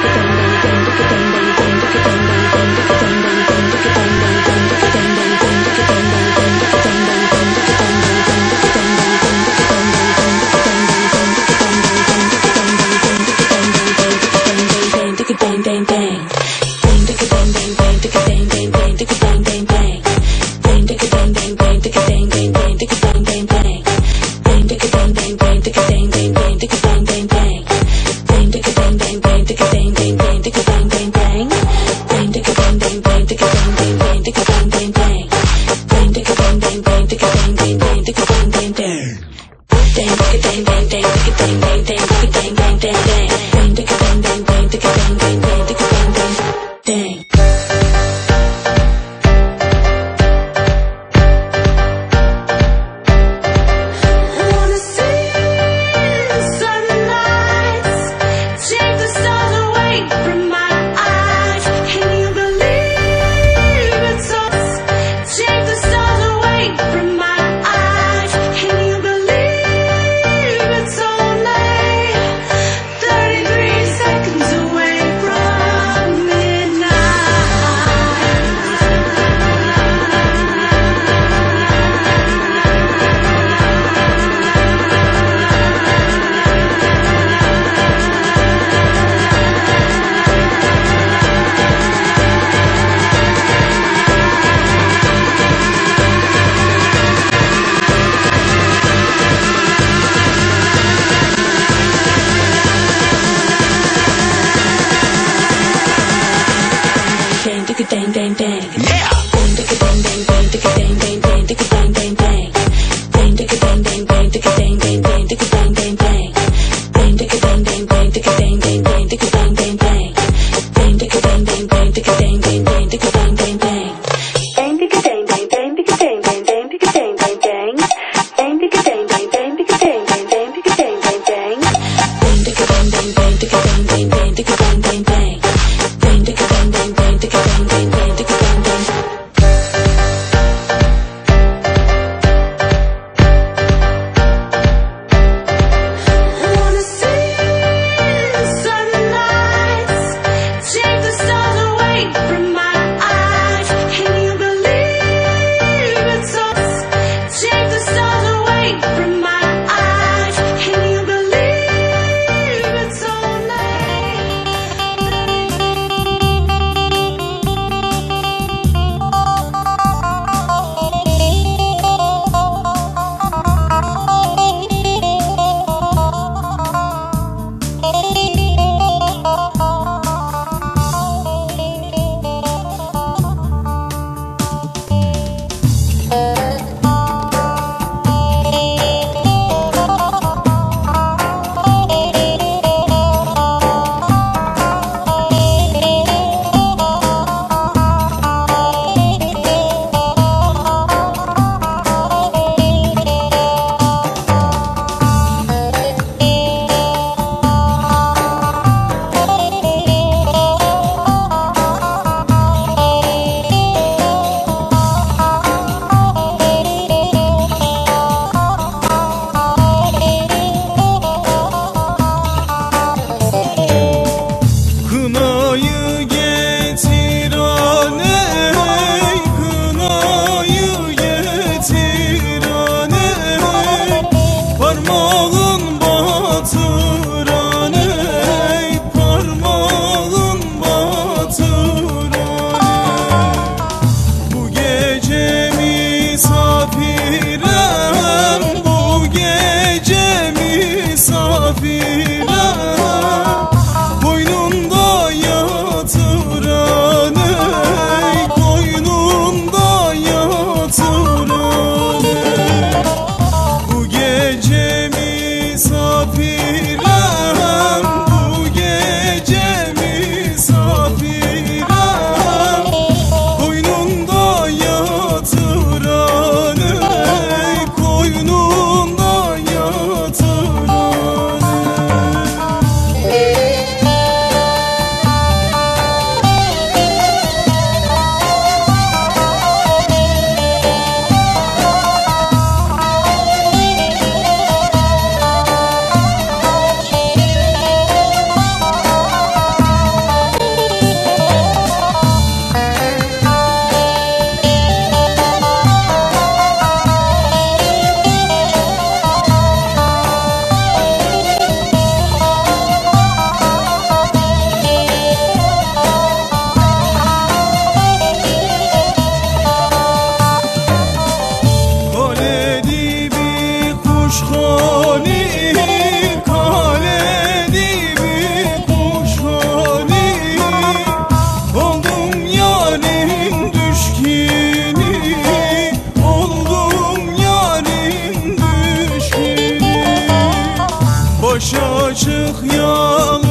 que tengo, y tengo. the boşa çık yolum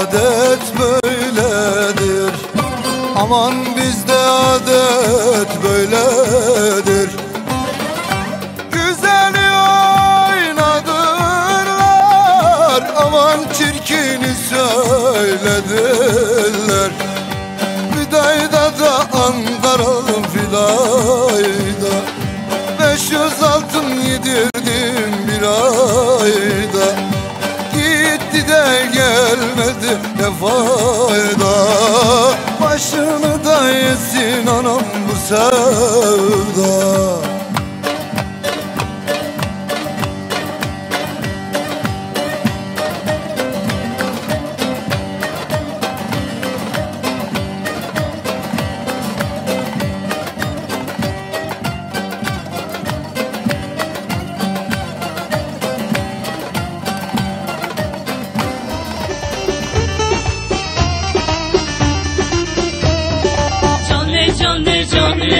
adet böyledir. Aman bizde adet böyledir. Güzeli oynadırlar Aman çirkini söyledir. Yeah.